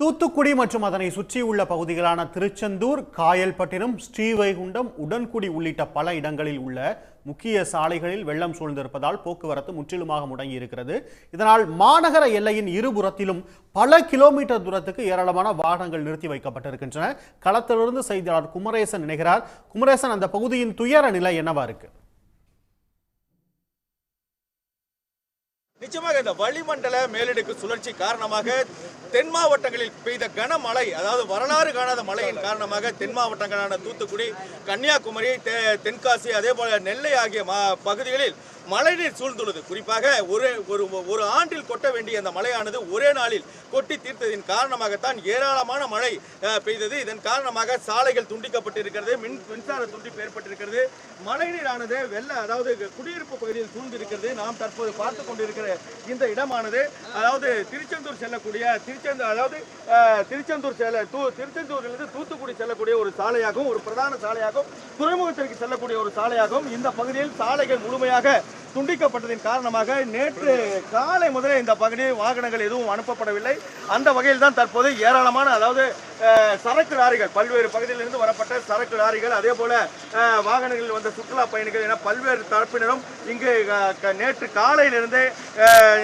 தூத்துக்குடி மற்றும் அதனை சுற்றியுள்ள பகுதிகளான திருச்செந்தூர் காயல்பட்டினம் ஸ்ரீவைகுண்டம் உடன்குடி உள்ளிட்ட பல இடங்களில் உள்ள முக்கிய சாலைகளில் வெள்ளம் சூழ்ந்திருப்பதால் போக்குவரத்து முற்றிலுமாக முடங்கியிருக்கிறது. இதனால் மாநகர எல்லையின் இருபுறத்திலும் பல கிலோமீட்டர் தூரத்துக்கு ஏராளமான வாகனங்கள் நிறுத்தி வைக்கப்பட்டிருக்கின்றன. களத்திலிருந்து செய்தியாளர் குமரேசன் இணைகிறார். குமரேசன் அந்த பகுதியின் துயர நிலை என்னவா இருக்கு? நிச்சயமாக இந்த வளிமண்டல மேலடுக்கு சுழற்சி காரணமாக தென் மாவட்டங்களில் பெய்த கனமழை அதாவது வரலாறு காணாத மழையின் காரணமாக தென் மாவட்டங்களான தூத்துக்குடி கன்னியாகுமரி தெ- தென்காசி அதே போல நெல்லை ஆகிய பகுதிகளில் மழைநீர் சூழ்ந்துள்ளது. குறிப்பாக ஒரு ஒரு ஒரு ஆண்டில் கொட்ட வேண்டிய அந்த மழையானது ஒரே நாளில் கொட்டி தீர்த்ததின் காரணமாகத்தான் ஏராளமான மழை பெய்தது. இதன் காரணமாக சாலைகள் துண்டிக்கப்பட்டிருக்கிறது மின் மின்சார துண்டிப்பு ஏற்பட்டிருக்கிறது. மழைநீரானது வெள்ள அதாவது குடியிருப்பு பகுதியில் சூழ்ந்திருக்கிறது. நாம் தற்போது பார்த்து கொண்டிருக்கிற இந்த இடமானது அதாவது திருச்செந்தூர் செல்லக்கூடிய திருச்செந்தூர் அதாவது திருச்செந்தூர் செல்ல தூ திருச்செந்தூரிலிருந்து தூத்துக்குடி செல்லக்கூடிய ஒரு சாலையாகவும் ஒரு பிரதான சாலையாகவும் துறைமுகத்திற்கு செல்லக்கூடிய ஒரு சாலையாகவும் இந்த பகுதியில் சாலைகள் முழுமையாக துண்டிக்கப்பட்டதின் காரணமாக நேற்று காலை முதலே இந்த பகுதியில் வாகனங்கள் எதுவும் அனுப்பப்படவில்லை. அந்த வகையில் தான் தற்போது ஏராளமான அதாவது சரக்கு லாரிகள் பல்வேறு பகுதியிலிருந்து வரப்பட்ட சரக்கு லாரிகள் அதே போல வாகனங்களில் வந்த சுற்றுலா பயணிகள் என பல்வேறு தரப்பினரும் இங்கு க- நேற்று காலையிலிருந்தே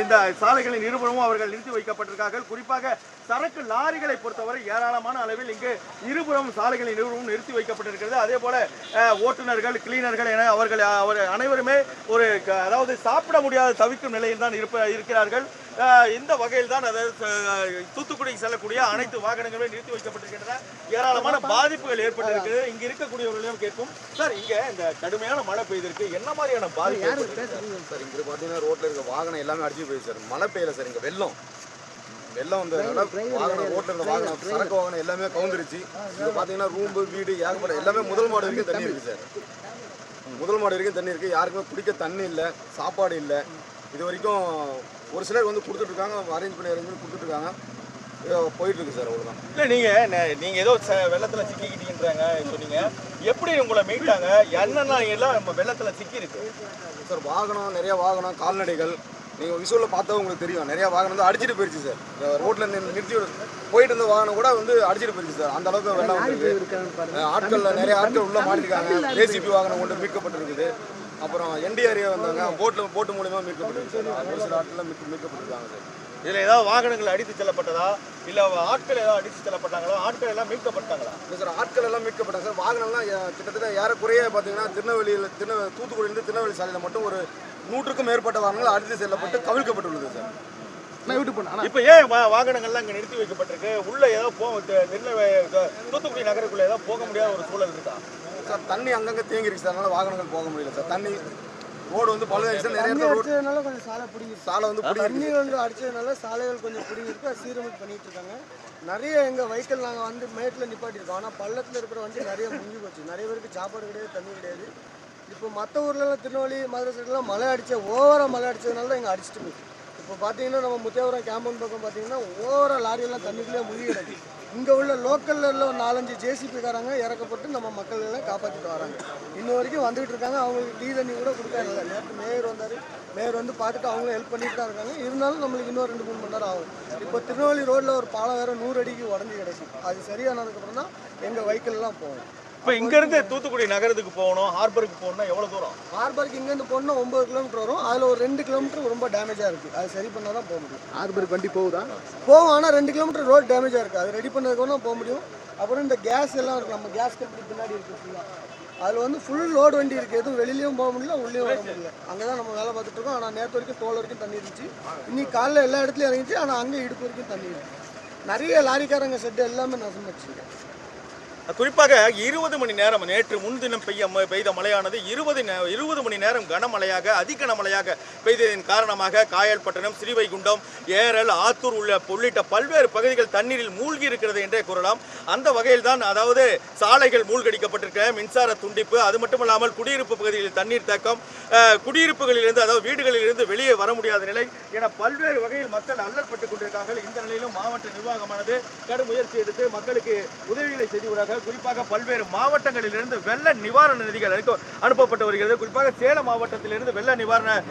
இந்த சாலைகளின் இருபுறமும் அவர்கள் நிறுத்தி வைக்கப்பட்டிருக்கார்கள். குறிப்பாக சரக்கு லாரிகளை பொறுத்தவரை ஏராளமான அளவில் இங்கு இருபுறம் சாலைகளின் இருபுறமும் நிறுத்தி வைக்கப்பட்டிருக்கிறது. அதே போல ஓட்டுநர்கள் கிளீனர்கள் என அவர்கள் அவர் அனைவருமே ஒரு அதாவது சாப்பிட முடியாத தவிக்கும் நிலையில் தான் இருப்ப இருக்கிறார்கள். இந்த வகையில் தான் அதாவது அஹ், தூத்துக்குடிக்கு செல்லக்கூடிய அனைத்து வாகனங்களுமே நிறுத்தி வைக்கப்பட்டிருக்கின்றன. ஏராளமான பாதிப்புகள் ஏற்பட்டிருக்கிறது. இங்க இருக்கக்கூடியவர்களையும் கேட்கும் சார் இங்க இந்த கடுமையான மழை பெய்திருக்கு. என்ன மாதிரியான பாதிப்பு? சார் இங்க பார்த்தீங்கன்னா ரோட்ல இருக்க வாகனம் எல்லாமே அடிச்சு போயிடுச்சு சார். மழை பெய்யல சார் இங்க வெள்ளம். வெள்ளம் வந்ததுனால வாகனம் இருக்க வாகனம் சரக்கு வாகனம் எல்லாமே கவுந்துருச்சு. இங்க பாத்தீங்கன்னா ரூம்பு வீடு ஏகப்பட்ட எல்லாமே முதல் மாடு வரைக்கும் தண்ணி இருக்கு சார். முதல் மாடு வரைக்கும் தண்ணி இருக்கு. யாருக்குமே குடிக்க தண்ணி இல்லை சாப்பாடு இல்லை. இது வரைக்கும் ஒரு சிலர் வந்து கொடுத்துட்டு இருக்காங்க அரேஞ்ச் பண்ணி அரேஞ்ச் பண்ணி கொடுத்துட்டு இருக்காங்க. ஏதோ போயிட்டு இருக்கு சார் அவ்வளவுதான். இல்ல நீங்க ந- நீங்க ஏதோ ச- வெள்ளத்துல சிக்கிக்கிட்டீங்கன்றாங்க சொன்னீங்க. எப்படி உங்களை மீட்டாங்க? என்னென்ன எல்லாம் நம்ம வெள்ளத்துல சிக்கி இருக்கு சார் வாகனம் நிறைய வாகனம் கால்நடைகள் நீங்கள் விஷுவலில் பார்த்தா உங்களுக்கு தெரியும். நிறைய வாகனம் வந்து அடிச்சிட்டு போயிடுச்சு சார் ரோட்டில் நிறுத்தி விடு- போயிட்டு இருந்த வாகனம் கூட வந்து அடிச்சிட்டு போயிடுச்சு சார் அந்த அளவுக்கு வெள்ளம் வந்திருக்கு. ஆட்கள்ல நிறைய ஆட்கள் உள்ள மாட்டிருக்காங்க. ஏசிபி வாகனம் கொண்டு மீட்கப்பட்டிருக்குது. அப்புறம் என்டிஆர்ஏ வந்தாங்க. போட்டில் போட்டு மூலியமாக மீட்கப்பட்டிருக்கு சார் ஒரு சில ஆட்கள் மீட்க மீட்கப்பட்டிருக்காங்க சார் இதுல ஏதாவது வாகனங்கள் அடித்து செல்லப்பட்டதா? இல்ல ஆட்கள் ஏதாவது அடித்து செல்லப்பட்டாங்களா? ஆட்கள் எல்லாம் மீட்கப்பட்டாங்களா? இல்லை சார் ஆட்கள் எல்லாம் மீட்கப்பட்டாங்க சார். வாகனம்லாம் கிட்டத்தட்ட ஏறக்குறைய பார்த்தீங்கன்னா திருநெல்வேலியில் திருநெ தூத்துக்குடியிலேருந்து திருநெல்வேலி சாலையில் மட்டும் ஒரு நூற்றுக்கும் மேற்பட்ட வாகனங்கள் அடித்து செல்லப்பட்டு கவிழ்க்கப்பட்டுள்ளது சார். இப்ப ஏன் வா- வாகனங்கள்லாம் இங்க நிறுத்தி வைக்கப்பட்டிருக்கு? உள்ள ஏதோ போ தூத்துக்குடி நகருக்குள்ள ஏதோ போக முடியாத ஒரு சூழல் இருக்கா? சார் தண்ணி அங்கங்கே தேங்கிருக்கு சார். அதனால வாகனங்கள் போக முடியல சார். தண்ணி ரோடு வந்து பழுதாச்சு சார் நிறைய இடத்துல ரோடு அடிச்சதுனால கொஞ்சம் சாலை பிடிங்கிருக்கு. சாலை வந்து பிடிங்கிருக்கு. தண்ணி வந்து அடிச்சதுனால சாலைகள் கொஞ்சம் பிடிங்கிருக்கு. சீரமைப்பு பண்ணிட்டு இருக்காங்க. நிறைய எங்கள் வெஹிக்கிள் நாங்கள் வந்து மேட்டில் நிப்பாட்டியிருக்கோம். ஆனால் பள்ளத்தில் இருக்கிற வண்டி நிறைய முங்கி போச்சு. நிறைய பேருக்கு சாப்பாடு கிடையாது தண்ணி கிடையாது. இப்போ மற்ற ஊர்லலாம் திருநெல்வேலி மதுரை சைட்லாம் மழை அடிச்ச ஓவராக மழை அடிச்சதுனால தான் இங்கே அடிச்சிட்டு போயிடுச்சு இப்போ பார்த்தீங்கன்னா நம்ம முத்தேவரம் கேம்பவுண்ட் பக்கம் பார்த்தீங்கன்னா ஓவராக லாரியெல்லாம் தண்ணிக்குள்ளே முழுகிடுது இங்கே உள்ள லோக்கலில் உள்ள ஒரு நாலஞ்சு ஜேசிபிக்காரங்க இறக்கப்பட்டு நம்ம மக்கள் எல்லாம் காப்பாற்றிட்டு வராங்க. இன்ன வரைக்கும் வந்துகிட்டு இருக்காங்க. அவங்களுக்கு டீ தண்ணி கூட கொடுக்காங்க நேற்று மேயர் வந்தார். மேயர் வந்து பார்த்துட்டு அவங்களும் ஹெல்ப் பண்ணிட்டு தான் இருக்காங்க. இருந்தாலும் நம்மளுக்கு இன்னும் ரெண்டு மூணு மணி நேரம் ஆகும். இப்போ திருநெல்வேலி ரோட்டில் ஒரு பாலம் வேறு நூறு அடிக்கு உடஞ்சி கிடக்கு. அது சரியானதுக்கப்புறம் தான் எங்கள் வெஹிக்கிள்லாம் போகும். இப்ப இங்க இருந்து தூத்துக்குடி நகரத்துக்கு போகணும் ஹார்பருக்கு போகணும்னா எவ்வளவு தூரம்? ஹார்பருக்கு இங்கேருந்து போனால் ஒம்பது கிலோமீட்டர் வரும். அதில் ஒரு ரெண்டு கிலோமீட்டர் ரொம்ப டேமேஜாக இருக்குது அது சரி பண்ணால் தான் போக முடியும். ஆர்பருக்கு வண்டி போகுதா? போகும் ஆனால் ரெண்டு கிலோமீட்டர் ரோட் டேமேஜாக இருக்குது அது ரெடி பண்ணதுக்கு போக முடியும். அப்புறம் இந்த கேஸ் எல்லாம் இருக்குது நம்ம கேஸ் கம்பெனி பின்னாடி இருக்குது ஃபுல்லாக அதில் வந்து ஃபுல் லோடு வண்டி இருக்குது எதுவும் வெளியிலயும் போக முடியல உள்ளேயும் வர முடியல. அங்கே தான் நம்ம வேலை பார்த்துட்டு இருக்கோம். ஆனால் நேற்று வரைக்கும் தோல் வரைக்கும் தண்ணி இருந்துச்சு. இன்னைக்கு காலைல எல்லா இடத்துலையும் இறங்கிச்சு. ஆனால் அங்கே இடுப்பு வரைக்கும் தண்ணி இருக்கு நிறைய லாரிக்காரங்க செட்டு எல்லாமே நசமாச்சுங்க குறிப்பாக இருபது மணி நேரம் நேற்று முன்தினம் பெய்ய ம- பெய்த மழையானது இருபது நே- இருபது மணி நேரம் கனமழையாக அதிகனமழையாக பெய்ததன் காரணமாக காயல்பட்டினம் ஸ்ரீவைகுண்டம் ஏரல் ஆத்தூர் உள்ள உள்ளிட்ட பல்வேறு பகுதிகள் தண்ணீரில் மூழ்கி இருக்கிறது என்றே கூறலாம். அந்த வகையில் தான் அதாவது சாலைகள் மூழ்கடிக்கப்பட்டிருக்க மின்சார துண்டிப்பு அது மட்டுமல்லாமல் குடியிருப்பு பகுதிகளில் தண்ணீர் தேக்கம் குடியிருப்புகளிலிருந்து அதாவது வீடுகளிலிருந்து வெளியே வர முடியாத நிலை என பல்வேறு வகையில் மக்கள் அல்லற்பட்டுக் கொண்டிருக்கார்கள். இந்த நிலையிலும் மாவட்ட நிர்வாகமானது கடும் முயற்சி எடுத்து மக்களுக்கு உதவிகளை செய்து வருகிறார்கள். குறிப்பாக பல்வேறு மாவட்டங்களிலிருந்து வெள்ள நிவாரண நிதிகள் அனுப்ப- அனுப்பப்பட்டு வருகிறது. குறிப்பாக சேலம் மாவட்டத்திலிருந்து வெள்ள நிவாரண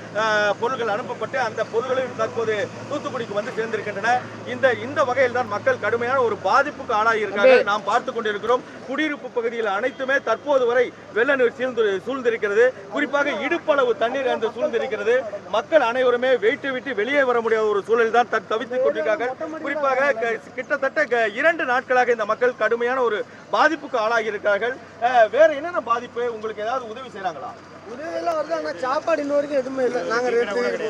பொருட்கள் அனுப்பப்பட்டு அந்த பொருட்களும் தற்போது தூத்துக்குடிக்கு வந்து சேர்ந்திருக்கின்றன. இந்த இந்த வகையில் தான் மக்கள் கடுமையான ஒரு பாதிப்புக்கு ஆளாகி இருக்காங்க நாம் பார்த்து கொண்டிருக்கிறோம். குடியிருப்பு பகுதியில் அனைத்துமே தற்போது வரை வெள்ள நீர் சூழ்ந்து சூழ்ந்திருக்கிறது. குறிப்பாக இடுப்பளவு தண்ணீர் அந்த சூழ்ந்திருக்கிறது. மக்கள் அனைவருமே வெயிட்டு விட்டு வெளியே வர முடியாத ஒரு சூழல் தான் தத் தவித்துக் கொண்டிருக்காங்க. குறிப்பாக கிட்டத்தட்ட இரண்டு நாட்களாக இந்த மக்கள் கடுமையான ஒரு பாதிப்புக்கு ஆளாகி இருக்கார்கள் அஹ், வேற என்னென்ன பாதிப்பு? உங்களுக்கு ஏதாவது உதவி செய்றாங்களா? உதவியெல்லாம் வருது. ஆனால் சாப்பாடு இன்ன வரைக்கும் எதுவுமே இல்லை. நாங்கள்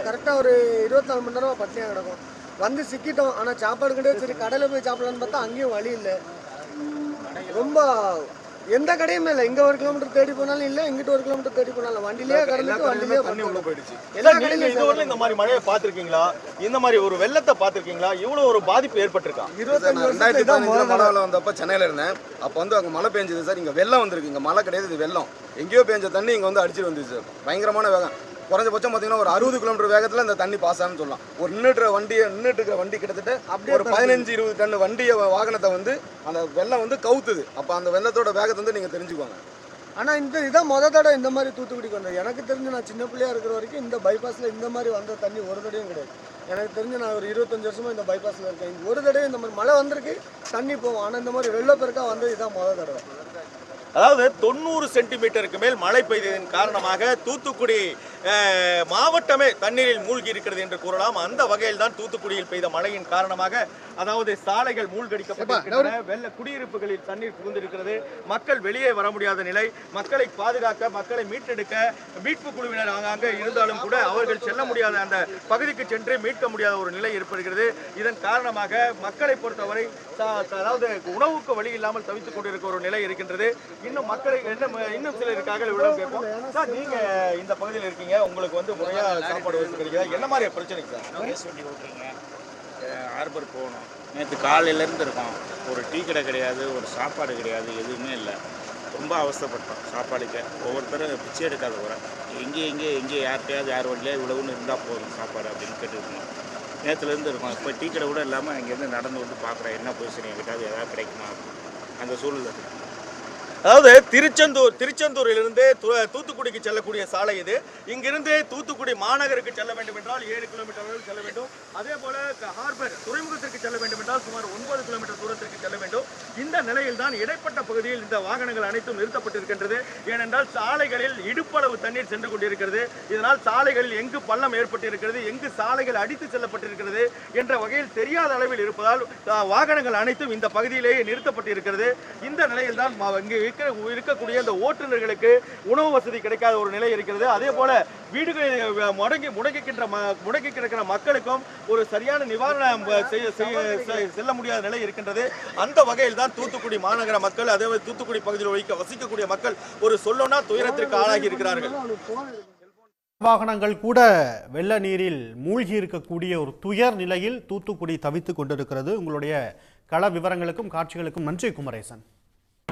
கரெக்டாக ஒரு இருபத்தி நாலு மணி நேரமாக பட்டினியாக கிடக்கும். வந்து சிக்கிட்டோம். ஆனால் சாப்பாடு கிடையாது. சரி கடையில் போய் சாப்பிடலான்னு பார்த்தா அங்கேயும் வழி இல்லை. ரொம்ப எந்த கடையுமே இல்லை. இங்கே ஒரு கிலோமீட்டர் தேடி போனாலும் இல்லை இங்கிட்ட ஒரு கிலோமீட்டர் தேடி போனாலும் வண்டிலேயே கடந்துட்டு வண்டிலேயே தண்ணி உள்ள போயிடுச்சு. எல்லா நீங்க கடையிலும் இதுவரை இந்த மாதிரி மழையை பார்த்திருக்கீங்களா? இந்த மாதிரி ஒரு வெள்ளத்தை பார்த்திருக்கீங்களா? இவ்வளவு ஒரு பாதிப்பு ஏற்பட்டிருக்கா? இதான் பதினஞ்சுல முதல் மழை வெள்ளம் வந்தப்ப சென்னையில இருந்தேன். அப்ப வந்து அங்க மழை பெஞ்சது சார். இங்க வெள்ளம் வந்திருக்கு. இங்க மழை கிடையாது இது வெள்ளம். எங்கேயோ பெஞ்ச தண்ணி இங்க வந்து அடிச்சிட்டு வந்துச்சு சார். பயங்கரமான வேகம். குறைஞ்சபட்சம் பார்த்தீங்கன்னா ஒரு அறுபது கிலோமீட்டர் வேகத்துல இந்த தண்ணி பாஸ் ஆகும்னு சொல்லலாம். ஒரு நின்றுட்டு வண்டியை நின்றுட்டு இருக்கிற வண்டி கிட்டத்தட்ட அப்படியே ஒரு பதினஞ்சு இருபது டன் வண்டியை வாகனத்தை வந்து அந்த வெள்ளம் வந்து கவுத்துது. அப்ப அந்த வெள்ளத்தோட வேகத்தை வந்து நீங்க தெரிஞ்சுக்குவாங்க ஆனால் இந்த இதான் முத தடவை இந்த மாதிரி தூத்துக்குடிக்கு வந்தது. எனக்கு தெரிஞ்சு நான் சின்ன பிள்ளையா இருக்கிற வரைக்கும் இந்த பைபாஸில் இந்த மாதிரி வந்த தண்ணி ஒரு தடையும் கிடையாது. எனக்கு தெரிஞ்சு நான் ஒரு இருபத்தஞ்சு வருஷமா இந்த பைபாஸில் இருக்கேன். ஒரு தடவை இந்த மாதிரி மழை வந்திருக்கு தண்ணி போகும். ஆனால் இந்த மாதிரி வெள்ளப்பெருக்கா வந்தது இதான் முத தடவை. அதாவது தொண்ணூறு சென்டிமீட்டருக்கு மேல் மழை பெய்ததன் காரணமாக தூத்துக்குடி மாவட்டமே தண்ணீரில் மூழ்கி இருக்கிறது என்று கூறலாம். அந்த வகையில் தான் தூத்துக்குடியில் பெய்த மழையின் காரணமாக அதாவது சாலைகள் மூழ்கடிக்கப்பட்டிருக்கின்றன வெள்ள குடியிருப்புகளில் தண்ணீர் புகுந்திருக்கிறது. மக்கள் வெளியே வர முடியாத நிலை. மக்களை பாதுகாக்க மக்களை மீட்டெடுக்க மீட்பு குழுவினர் ஆங்காங்கே இருந்தாலும் கூட அவர்கள் செல்ல முடியாத அந்த பகுதிக்கு சென்று மீட்க முடியாத ஒரு நிலை ஏற்படுகிறது. இதன் காரணமாக மக்களை பொறுத்தவரை அதாவது உணவுக்கு வழி இல்லாமல் தவித்துக் கொண்டிருக்க ஒரு நிலை இருக்கின்றது. இன்னும் மக்களை என்ன இன்னும் சிலருக்காக விடம் கேட்போம். சார் நீங்க இந்த பகுதியில் இருக்கீங்க. உங்களுக்கு வந்து முறையா சாப்பாடு வசதி கிடைக்குதா? என்ன மாதிரி பிரச்சனைக்கு சார்? கேஸ் ஓட்டுறீங்க ஹார்பர் போகணும். நேற்று காலையிலேருந்து இருக்கோம் ஒரு டீ கடை கிடையாது ஒரு சாப்பாடு கிடையாது எதுவுமே இல்லை. ரொம்ப அவசரப்பட்டோம் சாப்பாடுக்கு. ஒவ்வொருத்தரும் பிச்சை எடுக்காத கூட எங்கே எங்கே எங்கே யார்கிட்டயாவது யார் வண்டியா இவ்வளவுன்னு இருந்தால் போதும் சாப்பாடு அப்படின்னு கேட்டுருக்கோம். நேற்றுலேருந்து இருக்கோம் இப்போ டீ கடை கூட இல்லாமல் இங்கேருந்து நடந்து வந்து பார்க்குறேன் என்ன பொசிஷன் எங்கிட்டாவது எதாவது கிடைக்குமா? அந்த சூழல் அதாவது திருச்செந்தூர் திருச்செந்தூரிலிருந்து து- தூத்துக்குடிக்கு செல்லக்கூடிய சாலை இது. இங்கிருந்து தூத்துக்குடி மாநகருக்கு செல்ல வேண்டும் என்றால் ஏழு கிலோமீட்டர் அளவில் செல்ல வேண்டும். அதே போல ஹார்பர் துறைமுகத்திற்கு செல்ல வேண்டும் என்றால் சுமார் ஒன்பது கிலோமீட்டர் தூரத்திற்கு செல்ல வேண்டும். இந்த நிலையில் தான் இடைப்பட்ட பகுதியில் இந்த வாகனங்கள் அனைத்தும் நிறுத்தப்பட்டிருக்கின்றது. ஏனென்றால் சாலைகளில் இடுப்பளவு தண்ணீர் சென்று கொண்டிருக்கிறது. இதனால் சாலைகளில் எங்கு பள்ளம் ஏற்பட்டிருக்கிறது எங்கு சாலைகள் அடித்து செல்லப்பட்டிருக்கிறது என்ற வகையில் தெரியாத அளவில் இருப்பதால் வாகனங்கள் அனைத்தும் இந்த பகுதியிலேயே நிறுத்தப்பட்டிருக்கிறது. இந்த நிலையில் தான் ம- இங்கு இருக்கிற இருக்கக்கூடிய அந்த ஓட்டுநர்களுக்கு உணவு வசதி கிடைக்காத ஒரு நிலை இருக்கிறது. அதே போல வீடுகளில் முடங்கி முடங்கிக்கின்ற ம- முடங்கி கிடக்கிற மக்களுக்கும் ஒரு சரியான நிவாரணம் செல்ல முடியாத நிலை இருக்கின்றது. அந்த வகையில் தான் தூத்துக்குடி மாநகர மக்கள் அதே தூத்துக்குடி பகுதியில் வசிக்க வசிக்கக்கூடிய மக்கள் ஒரு சொல்லோனா துயரத்திற்கு ஆளாகி இருக்கிறார்கள். வாகனங்கள் கூட வெள்ள நீரில் மூழ்கி இருக்கக்கூடிய ஒரு துயர் நிலையில் தூத்துக்குடி தவித்துக் கொண்டிருக்கிறது. உங்களுடைய கள விவரங்களுக்கும் காட்சிகளுக்கும் நன்றி குமரேசன்.